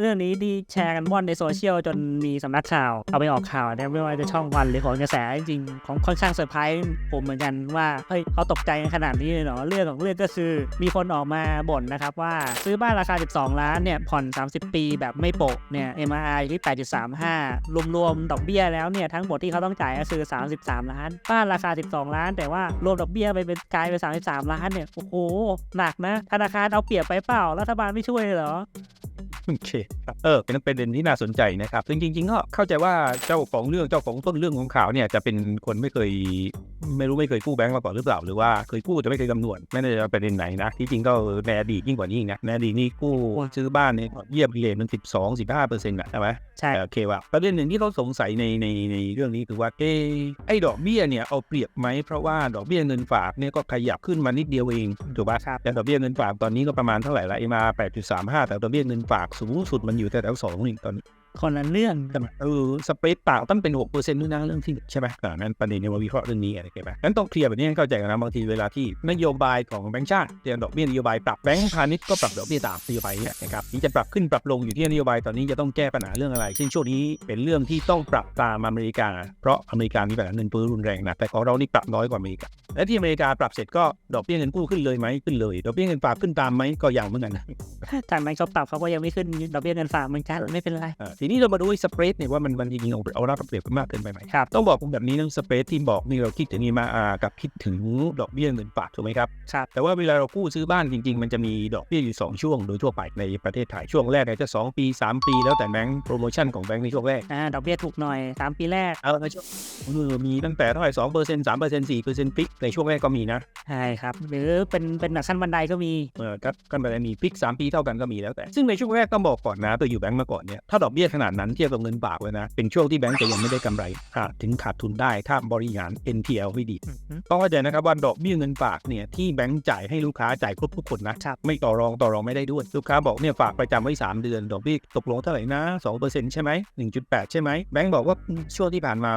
เรื่องนี้ดีแชร์กันว่อนในโซเชียลจนมีสำนักข่าว เอาไปออกข่าวนะไม่ว่าจะช่องวันหรือของกระแสจริงของค่อนข้างเซอร์ไพรส์ผมเหมือนกันว่าเฮ้ยเขาตกใจกันขนาดนี้เลยเหรอเรื่องของเรื่องก็คือ มีคนออกมาบ่นนะครับว่าซื้อบ้านราคา 12 ล้านเนี่ยผ่อน 30 ปีแบบไม่โปะเนี่ย MRI อยู่ที่ 8.35 รวมๆดอกเบี้ยแล้วเนี่ยทั้งหมดที่เขาต้องจ่ายก็คือ 33 ล้าน บ้านราคา 12 ล้าน แต่ว่ารวมดอกเบี้ยไปเป็นกลายเป็น33 ล้านเนี่ยโอ้โหหนักนะธนาคารเอาเปรียบไปเปล่ารัฐบาลไม่ช่วยเลยเหรอ โอเคครับเออเป็นประเด็นที่น่าสนใจนะครับซึ่งจริงๆก็เข้าใจว่าเจ้าของเรื่องเจ้าของต้นเรื่องของข่าวเนี่ยจะเป็นคนไม่เคยไม่รู้ไม่เคยกู้แบงก์มาก่อนหรือเปล่าหรือว่าเคยกู้แต่ไม่เคยคำนวณไม่แน่ใจว่าประเด็นไหนนะที่จริงก็ในอดีตยิ่งกว่านี้อีกนะในอดีตนี่กู้ซื้อบ้านเนี่ยเยี่ยมเลทมันสิบสองสิบห้าเปอร์เซ็นต์อะใช่ไหมใช่โอเคว่าประเด็นหนึ่งที่เขาสงสัยในในในเรื่องนี้คือว่าเออไอ้ดอกเบี้ยเนี่ยเอาเปรียบไหมเพราะว่าดอกเบี้ยเงินฝากเนี่ยก็ขยับขึ้นมานิดเดียวเองถูกปะครับแต่ดอกเบี้ยเงินฝากตอนนี้ก็ประมาณเท่าไหร่ละเอ็มาแปดจุดสามห้าแต่ดอกเบี้ยเงินฝากสูงสุดมันอยู่แต่แถวสองนี่ตอนนี้คนละเรื่องใช่ไหมเออสเปรดต่างต้องเป็นหกเปอร์เซ็นต์ด้วยนะเรื่องที่ใช่ไหมอ่านั่นประเด็นในวันวิเคราะห์เรื่องนี้อะไรกันไหมงั้นต้องเคลียร์แบบนี้ให้เข้าใจกันนะบางทีเวลาที่นโยบายของแบงก์ชาติเตรียมดอกเบี้ยนโยบายปรับแบงก์พาณิชย์ก็ปรับดอกเบี้ยตามนโยบายเนี่ยนะครับที่จะปรับขึ้นปรับลงอยู่ที่นโยบายตอนนี้จะต้องแก้ปัญหาเรื่องอะไรเช่นช่วงนี้เป็นเรื่องที่ต้องปรับตามอเมริกา เพราะอเมริกามีปัญหาเงินเฟ้อรุนแรงนะแต่ของเรานี่ปรับน้อยกว่าอเมริกา และที่อเมริกาปรับเสร็จก็ดอกเบี้ยเงินกู้ขึ้นเลยไหมขึ้นเลย ดอกเบี้ยเงินฝากขึ้นตามไหมก็ยังเหมือนกันนะจากนั้นเขาปรับเขาก็ยังไม่ขึ้นดอกเบี้ยเงินฝากเหมือนกันไม่เป็นไรอ่าทีนี้เรามาดูไอ้สเปรดเนี่ยว่ามันมันจริงๆเอาเอารับเปรียบกันมากเกินไปไหมครับต้องบอกผมแบบนี้เรื่องสเปรดที่บอกนี่เราคิดถึงอีมาอากับคิดถึงดอกเบี้ยเงินฝากถูกไหมครับครับแต่ว่าเวลาเรากู้ซื้อบ้านจริง ๆ มันจะมีดอกเบี้ยอยู่ 2 ช่วงโดยทั่วไปในประเทศไทยช่วงแรกเนี่ยจะ 2 ปี 3 ปี แล้วแต่แบงค์โปรโมชั่นของแบงค์ในช่วงแรกอ่าดอกเบี้ยถูกหน่อยสามปีแรกเออในช่วงเออมีตั้งแต่เท่าไหร่สองเปอร์เซ็นต์สามเปอร์เซ็นต์สี่เปอร์เซ็นต์ฟิกในช่วงแรกก็มีนะใช่ครับ หรือเป็นเป็นหนักขั้นบันไดก็มีเออก็กันไปมีฟิกสามปีเท่ากันก็มีแล้วแต่ ซึ่งในช่วงแรกต้องบอกก่อนนะตัวอยู่แบงก์มาก่อนเนี่ยถ้าดอกเบี้ยขนาดนั้นเทียบกับเงินฝากเลยนะเป็นช่วงที่แบงก์จะยังไม่ได้กำไรอาจถึงขาดทุนได้ถ้าบริหาร NPL ไม่ดีต้องเข้าใจนะครับว่าดอกเบี้ยเงินฝากเนี่ยที่แบงก์จ่ายให้ลูกค้าจ่ายครบทุกคนนะครับไม่ต่อรองต่อรองไม่ได้ด้วยลูกค้าบอกเนี่ยฝากประจำไว้ 3 เดือนดอกเบี้ยตกลงเท่าไหร่นะ2%ใช่ไหม1.8 ใช่ไหมแบงก์บอกว่าอืมช่วงที่ผ่านมา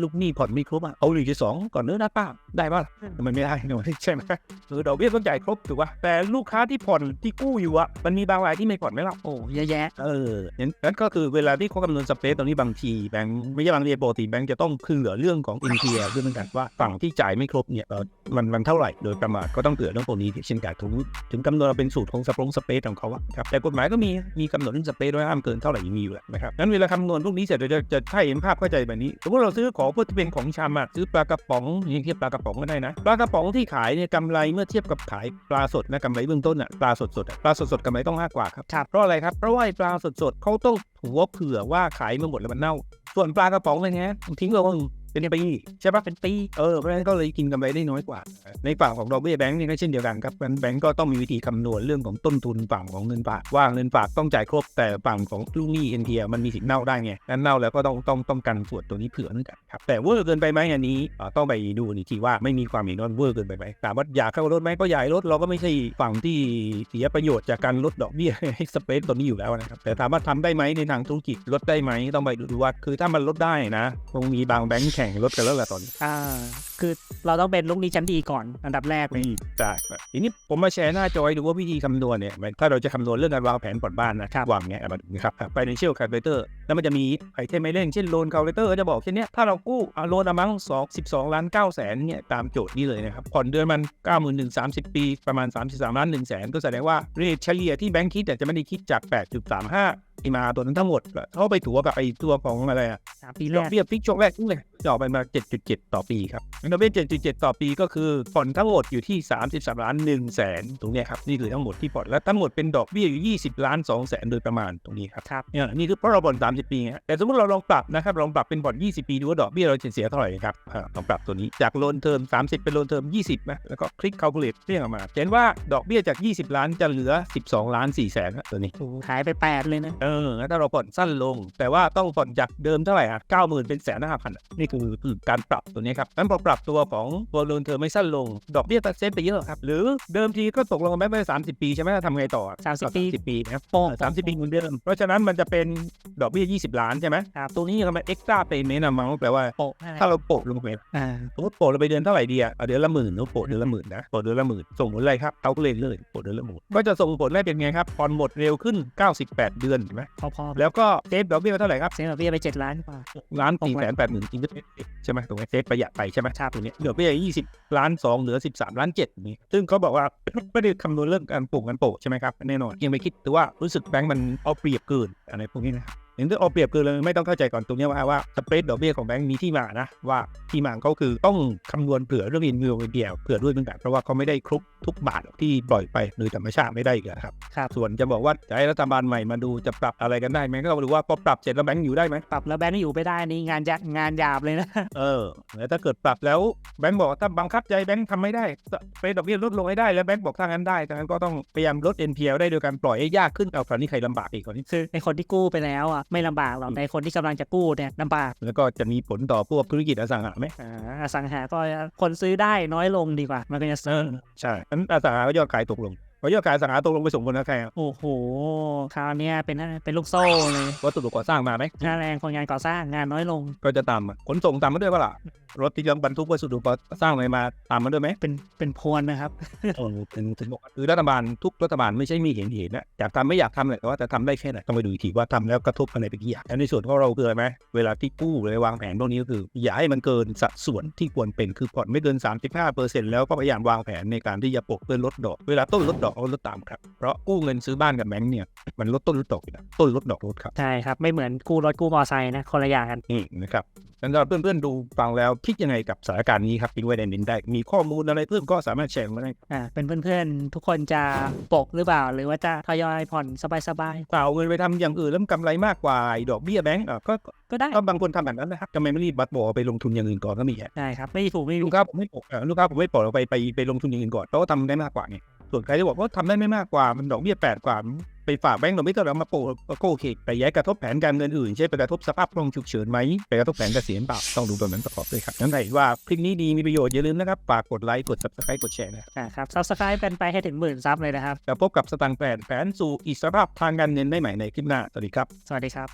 ลูกหนี้ผ่อนไม่ครบอะเอา1.2ก่อนเนื้อได้ป้าได้ป่ะมันไม่ได้ใช่ไหมคือดอกเบี้ยต้องจ่ายครบถูกป่ะแต่ลูกค้าที่ผ่อนที่กู้อยู่อะมันมีบางรายที่ไม่ผ่อนไม่หรอกโอ้เยอะแยะเอองั้นนั่นก็คือเวลาที่เขาคำนวณสเปซตรงนี้บางทีแบงค์ไม่ใช่บางทีปกติแบงค์จะต้องเผื่อเรื่องของ NPL ด้วยเหมือนกันว่าฝั่งที่จ่ายไม่ครบเนี่ยเอ่อมันมันเท่าไหร่โดยประมาณก็ต้องเผื่อเรื่องพวกนี้เช่นกันถึงถึงกำหนดเป็นสูตรของสปรงสเปซของเขาอะครับแต่กฎหมายก็มีมีกำหนดเรื่องสเปซไว้ห้ามเกินเท่าไหร่มีอยู่แหละนะครับงั้นเวลาคำนวณพวกนี้เสร็จเราจะจะให้เห็นภาพเข้าใจแบบนี้สมมติเราซื้อของเพื่อที่เป็นของชำอะซื้อปลากระป๋องอย่างเทียบปลากระป๋องก็ได้นะปลากระป๋องที่ขายเนี่ยกำไรเมื่อเทียบกับขายปลาสดนะกำไรเบื้องต้นอะปลาสดสดๆอะปลาสดสดๆกำไรต้องมากกว่าครับครับเพราะอะไรครับเพราะว่าไอ้ปลาสดๆเขาต้องหัวเผื่อว่าขายมาหมดแล้วมันเน่า ส่วนปลากระป๋องเลยนะทิ้งไว้ว่า เป็นปีใช่ปะเป็นปีเออเพราะฉะนั้นก็เลยกินกำไรได้น้อยกว่า ในฝั่งของดอกเบี้ยแบงก์นี่ก็เช่นเดียวกันครับแบงก์ก็ต้องมีวิธีคำนวณเรื่องของต้นทุนฝั่งของเงินฝากว่าเงินฝากต้องจ่ายครบแต่ฝั่งของลูกหนี้ NPL มันมีสิทธิ์เน่าได้ไงนั้นเน่าแล้วก็ต้องต้องต้องกันส่วนตัวนี้เผื่อเหมือนกันครับแต่เวอร์เกินไปไหมอันนี้ต้องไปดูอีกทีว่าไม่มีความเห็นว่าเวอร์เกินไปไหมถามว่าอยากเข้าลดไหมก็อยากลดเราก็ไม่ใช่ฝั่งที่เสียประโยชน์จากการลดดอกเบี้ยให้สเปซตัวนี้อยู่แล้วนะครับแต่ถามว่าทำได้ไหมในทางธุรกิจลดได้ไหมต้องไปดูว่าคือถ้ามันลดได้นะคงมีบางแบงก์ข่งลดกันแล้วแหละตอนนี้อ่าคือเราต้องเป็นลูกหนี้ชั้นดีก่อนอันดับแรกเลยได้ทีนี้ผมมาแชร์หน้าจอให้ดูว่าวิธีคำนวณเนี่ยถ้าเราจะคำนวณเรื่องการวางแผนผ่อนบ้านนะครับวางเงี้ยมาดูนะครับ financial calculator แล้วมันจะมีไอเทมไม่เล่นเช่น loan calculator ก็จะบอกเช่นเนี้ยถ้าเรากู้อ่าโลนอมังสองสิบสองล้านเก้าแสนเนี่ยตามโจทย์นี้เลยนะครับผ่อนเดือนมันเก้าหมื่นหนึ่งสามสิบปีประมาณ33ล้าน1แสนก็แสดงว่าเรทเฉลี่ยที่แบงค์คิดแต่ยจะไม่ได้คิดจาก8.35ไอมา ตัวนั้นทั้งหมดเขาไปถัวกับไอตัวของอะไรอะสามปีดแรอกกเบี้ยฟิกช่วงแรกนี่เลยจะออกไปมา 7.7 ต่อปีครับดอกเบี้ย7.7 ต่อปีก็คือผ่อนทั้งหมดอยู่ที่ 33 ล้าน1แสนตรงเนี้ยครับนี่คือทั้งหมดที่ผ่อนและทั้งหมดเป็นดอกเบี้ยอยู่ 20 ล้าน2แสนโดยประมาณตรงนี้ครับครับเนี่ยนี่คือเพราะเราผ่อน 30 ปีไงแต่สมมติเราลองปรับนะครับลองปรับเป็นผ่อน 20 ปีดูว่าดอกเบี้ยเราจะเสียเท่าไหร่ครับอ่าลองปรับตัวนี้จากโลนเทอม 30 เป็นโลนเทอม 20นะแล้วก็คลิก calculate เรียกออกมาเห็นว่าดอกเบี้ยจาก 20 ล้านจะเหลือ 12 ล้าน4แสนครับตัวนี้โอ้หายไปแปดเลยนะเออแล้วถ้าเราผ่อนสั้นลง แต่ว่าต้องผ่อนจากเดิมเท่าไหร่อะเก้าหมื่นเป็นแสนห้าพันนี่คือคือการปรับตัวนี้ครับนั้นพอปรับตัวของตัวโลนเธอไม่สั้นลง ดอกเบี้ยตัดเซฟไปเยอะครับ หรือเดิมทีก็ตกลงกันไปเมื่อสามสิบปีใช่ไหมทำไงต่อ30ปีสิบปีนะครับโป้สามสิบปีเหมือนเดิม เพราะฉะนั้นมันจะเป็นดอกเบี้ยยี่สิบล้านใช่ไหมครับตัวนี้ก็มันเอ็กซ์ตร้าเป็นเมนต์มังแปลว่าโปะนั่นแหละถ้าเราโปะลงไปอ่าสมมติโปะเราไปเดือนเท่าไหร่ดีอะเอาเดือนละหมื่นเราโปะเดือนละหมื่นนะโปะเดือนละหมื่นส่งผลอะไรครับเขาก็เลยเลยโปะเดือนละหมื่นก็จะส่งผลได้เป็นไงครับผ่อนหมดเร็วขึ้น 98 เดือนเห็นไหมไหมพอๆแล้วก็เซฟดอกเบี้ยเท่าไหร่ครับเสียดอกเบี้ยไปเจ็ดล้านกว่าล้านหกสี่ล้านแสนแปดหมื่นอินเตอร์เน็ตใช่ไหมตรงนี้เซฟประหยัดไปใช่ไหมครับตรงนี้ดอกเบี้ยยี่สิบล้านสองเหลือสิบสามล้านเจ็ดนี้ซึ่งเขาบอกว่าไม่ได้คำนวณเรื่องการปลูกกันโปะใช่ไหมครับแน่นอนยังไม่คิดแต่ว่ารู้สึกแบงก์มันเอาเปรียบเกินอะไรพวกนี้นะครับ อย่างที่เอาเปรียบเกินเลยไม่ต้องเข้าใจก่อนตรงนี้ว่าว่าสเปรดดอกเบี้ยของแบงก์มีที่มานะ ว่าที่มาของเขาคือต้องคำนวณเผื่อเรื่องอินวิวเดียวเผื่อด้วยเหมือนกันเพราะว่าเขาไม่ได้ครบทุกบาทหรอกที่ปล่อยไปโดยธรรมชาติไม่ได้อีกอะครับครับ ส่วนจะบอกว่าจะให้รัฐบาลใหม่มาดูจะปรับอะไรกันได้ไหมก็ต้องดูว่าพอปรับเสร็จแล้วแบงก์อยู่ได้ไหมปรับแล้วแบงค์อยู่ไม่ได้นี่งานยะงานหยาบเลยนะเออแล้วถ้าเกิดปรับแล้วแบงก์บอกว่าถ้าบังคับใจแบงก์ทำไม่ได้ไปดอกเบี้ยลดลงให้ได้แล้วแบงก์บอกถ้างั้นได้ถ้างั้นก็ต้องพยายามลด NPL ได้โดยการปล่อยให้ยากขึ้นเอาคราวนี้ใครลำบากอีกคราวนี้คือในคนที่กู้ไปแล้วอะไม่ลำบากหรอกในคนที่กำลังจะกู้เนี่ยลำบาก แล้วก็จะมีผลต่อพวกธุรกิจอสังหาไหมอ่าอสังหาก็คนซื้อได้น้อยลงดีกว่า มันก็จะเออใช่นั้นอสังหาก็ยอดขายตกลง พอยอดขายอสังหาตกลงไปส่งผลกับใครอะโอ้โหคราวเนี้ยเป็นเป็นลูกโซ่เลยวัสดุก่อสร้างมาไหมค่าแรงคนงานก่อสร้างงานน้อยลง ก็จะตามมาขนส่งตามมาด้วยเปะล่ะรถที่บรรทุกวัสดุก่อสร้างอะไรมาตามมาด้วยไหมเป็นเป็นพวนนะครับเออถึงถึงบอกว่าคือรัฐบาลทุกรัฐบาลไม่ใช่มีเห็นเห็นนะอยากทำไม่อยากทำแหละแต่ว่าจะทำได้แค่ไหนต้องไปดูอีกทีว่าทำแล้วกระทบอะไรไปกี่อย่างแล้วในส่วนของเราคืออะไรไหมเวลาที่กู้เลยวางแผนพวกนี้ก็คือ อย่าให้มันเกินสัดส่วนที่ควรเป็นคือผ่อนไม่เกิน 35เปอร์เซ็นต์แล้วก็พยายามวางแผนในการที่จะปกเพื่อลดดอกเวลาต้นลดดอกเอาลดตามครับ เพราะกู้เงินซื้อบ้านกับแบงก์เนี่ยมันลดต้นลดดอกอยู่แล้วต้นลดดอกลดครับใช่ครับไม่เหมือนกู้รถกู้มอไซค์นะคนละอย่างกันนี่นะครับงั้นเราเพื่อนๆดูฟังแล้วคิดยังไงกับสถานการณ์นี้ครับทิ้งไว้ในนี้ได้ มีข้อมูลอะไรเพิ่มก็สามารถแชร์มาได้อ่าเป็นเพื่อนๆ ทุกคนจะปกหรือเปล่า หรือว่าจะทยอยผ่อนสบายเปล่าเอาเงินไปทำอย่างอื่นแล้วมันกำไรมากกว่าไอ้ดอกเบี้ยแบงก์อะก็ก็ๆก็ได้ก็บางคนทำแบบนั้นนะครับทำไมไม่รีบบัตรบอกเอาไปลงทุนอย่างอื่นก่อนก็มีอะได้ครับไม่ถูกไม่ลูถูกกค้าผมไม่ปลดเอ่อลูกค้าผมไม่ปลดเอาไปไปไปลงทุนอย่างอื่นก่อนเพราะว่าทำได้มากกว่าไง ส่วนใครที่บอกว่าทำได้ไม่มากกว่ามันดอกเบี้ยแปดกว่าไปฝากแบงก์ดอกเบี้ยเท่าไหร่มาโปะก็โอเคไปย้ายกระทบแผนการเงินอื่นเช่นไปกระทบสภาพคล่องฉุกเฉินไหมไปกระทบแผนเกษียณเปล่าต้องดูตัวนั้นประกอบด้วยครับงั้นใครว่าคลิปนี้ดีมีประโยชน์อย่าลืมนะครับฝากกดไลค์กด subscribe กดแชร์นะครับอ่าครับ subscribe กันไปให้ถึงหมื่นซับเลยนะครับแล้วพบกับสตางค์แผนแผนสู่อิสรภาพทางการเงินได้ใหม่ในคลิปหน้าสวัสดีครับสวัสดีครับ